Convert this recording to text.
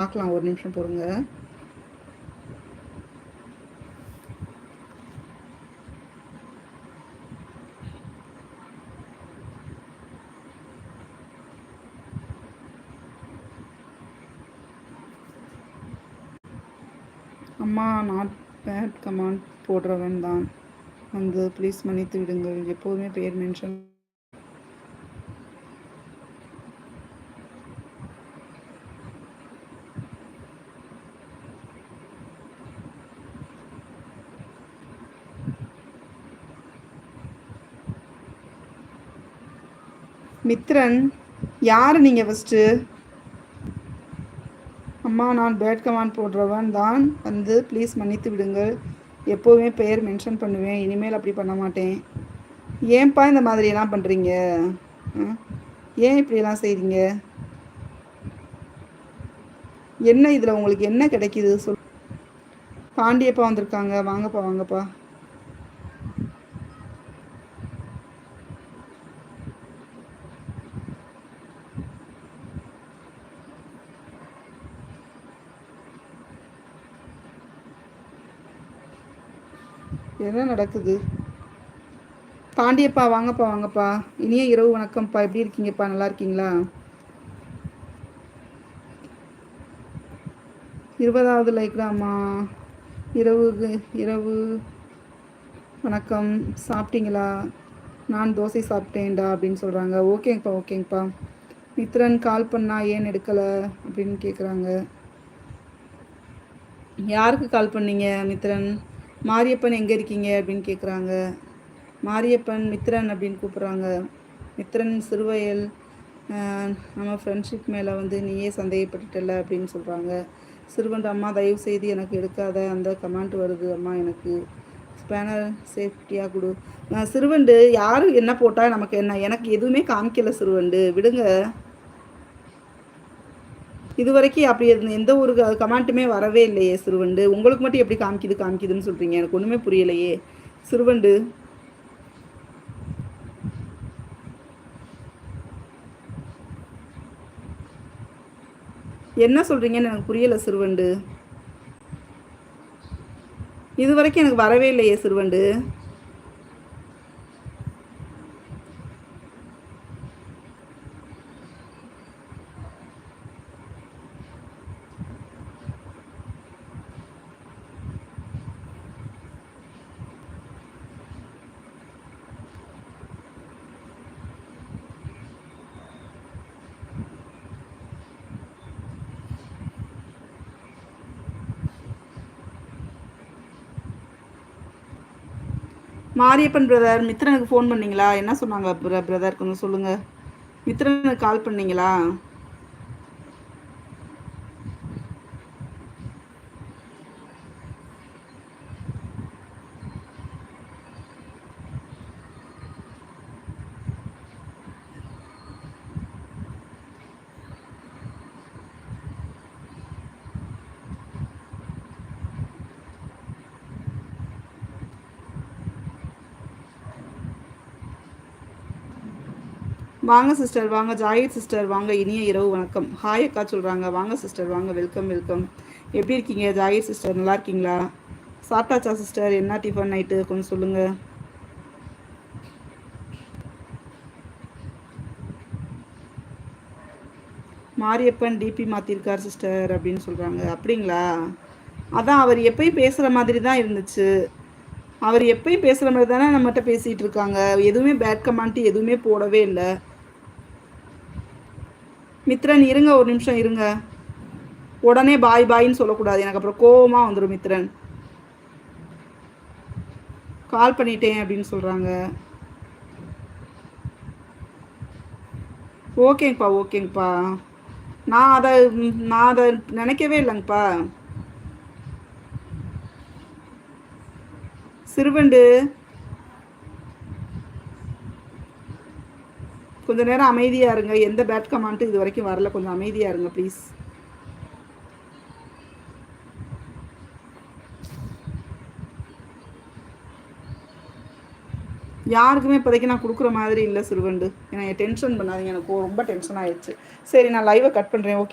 பார்க்கலாம் ஒரு நிமிஷம் பொறுங்க. அம்மா நாட் பேட் கமாண்ட் போடுறவன் தான் வந்து ப்ளீஸ் மன்னித்து விடுங்கள். எப்போதுமே பெயர் மென்ஷன் மித்ரன் யார் நீங்கள் ஃபஸ்ட்டு அம்மா நான் பேட் கமான் போடுறவன் தான். வந்து ப்ளீஸ் மன்னித்து விடுங்கள். எப்போவுமே பெயர் மென்ஷன் பண்ணுவேன். இனிமேல் அப்படி பண்ண மாட்டேன். ஏன்ப்பா இந்த மாதிரியெல்லாம் பண்ணுறீங்க ஏன் இப்படியெல்லாம் செய்கிறீங்க என்ன இதில் உங்களுக்கு என்ன கிடைக்கிது? சொல். பாண்டியப்பா வந்திருக்காங்க. வாங்கப்பா வாங்கப்பா. என்ன நடக்குது? பாண்டியப்பா வாங்கப்பா வாங்கப்பா. இனிய இரவு வணக்கம்ப்பா. எப்படி இருக்கீங்கப்பா? நல்லா இருக்கீங்களா? இருபதாவது லைக்லாமா இரவு இரவு வணக்கம். சாப்பிட்டீங்களா? நான் தோசை சாப்பிட்டேன்டா அப்படின்னு சொல்கிறாங்க ஓகேங்கப்பா ஓகேங்கப்பா. மித்ரன் கால் பண்ணால் ஏன் எடுக்கலை அப்படின்னு கேட்குறாங்க யாருக்கு கால் பண்ணீங்க மித்ரன்? மாரியப்பன் எங்கே இருக்கீங்க அப்படின்னு கேட்குறாங்க மாரியப்பன் மித்ரன் அப்படின்னு கூப்பிட்றாங்க. மித்ரன் சிறுவயல் நம்ம ஃப்ரெண்ட்ஷிப் மேலே வந்து நீயே சந்தேகப்பட்டுட்டல அப்படின்னு சொல்கிறாங்க சிறுவன் அம்மா தயவு செய்து எனக்கு எடுக்காத அந்த கமெண்ட் வருது அம்மா எனக்கு. ஸ்பேனர் சேஃப்டியாக கொடு. சிறுவண்டு யார் என்ன போட்டால் நமக்கு என்ன? எனக்கு எதுவுமே காமிக்கல சிறுவண்டு. விடுங்க. இது வரைக்கும் அப்படி எந்த ஒரு கமெண்ட்டுமே வரவே இல்லையே சிறுவண்டு. உங்களுக்கு மட்டும் எப்படி காமிக்குது காமிக்குதுன்னு சொல்கிறீங்க எனக்கு ஒன்றுமே புரியலையே. சிறுவண்டு. என்ன சொல்கிறீங்கன்னு எனக்கு புரியலை சிறுவண்டு. இது வரைக்கும் எனக்கு வரவே இல்லையே சிறுவண்டு. மாரியப்பன் பிரதர் மித்ரனுக்கு ஃபோன் பண்ணீங்களா? என்ன சொன்னாங்க பிரதர் கொஞ்சம் சொல்லுங்கள் மித்ரனுக்கு கால் பண்ணீங்களா? வாங்க சிஸ்டர் வாங்க ஜாயித் சிஸ்டர் வாங்க இனிய இரவு வணக்கம். ஹாய் அக்கா சொல்கிறாங்க வாங்க சிஸ்டர் வாங்க வெல்கம் வெல்கம் எப்படி இருக்கீங்க ஜாயித் சிஸ்டர் நல்லா இருக்கீங்களா? சாப்பிட்டாச்சா சிஸ்டர் என்ன டிஃபன் நைட்டு கொஞ்சம் சொல்லுங்கள் மாரியப்பன் டிபி மாற்றிருக்கார் சிஸ்டர் அப்படின்னு சொல்கிறாங்க அப்படிங்களா? அதான் அவர் எப்பயும் பேசுகிற மாதிரி தான் இருந்துச்சு. அவர் எப்பயும் பேசுகிற மாதிரி தானே நம்மகிட்ட பேசிகிட்டு இருக்காங்க. எதுவுமே பேட் கமாண்ட்டு எதுவுமே போடவே இல்லை. மித்ரன் இருங்க ஒரு நிமிஷம் இருங்க. உடனே பாய் பாயின்னு சொல்லக்கூடாது. எனக்கு அப்புறம் கோபமாக வந்துடும் மித்ரன். கால் பண்ணிட்டேன் அப்படின்னு சொல்கிறாங்க ஓகேங்கப்பா ஓகேங்கப்பா. நான் அதை நான் அதை நினைக்கவே இல்லைங்கப்பா. சிறுவண்டு கொஞ்சம் நேரம் அமைதியாக இருங்க. எந்த பேட் கமாண்ட்டும் இது வரைக்கும் வரல. கொஞ்சம் அமைதியாக இருங்க ப்ளீஸ் யாருக்குமே இப்போதைக்கு நான் கொடுக்குற மாதிரி இல்லை சிறுவண்டு. ஏன்னா டென்ஷன் பண்ணாதீங்க. எனக்கு ரொம்ப டென்ஷன் ஆயிடுச்சு. சரி நான் லைவை கட் பண்ணுறேன் ஓகே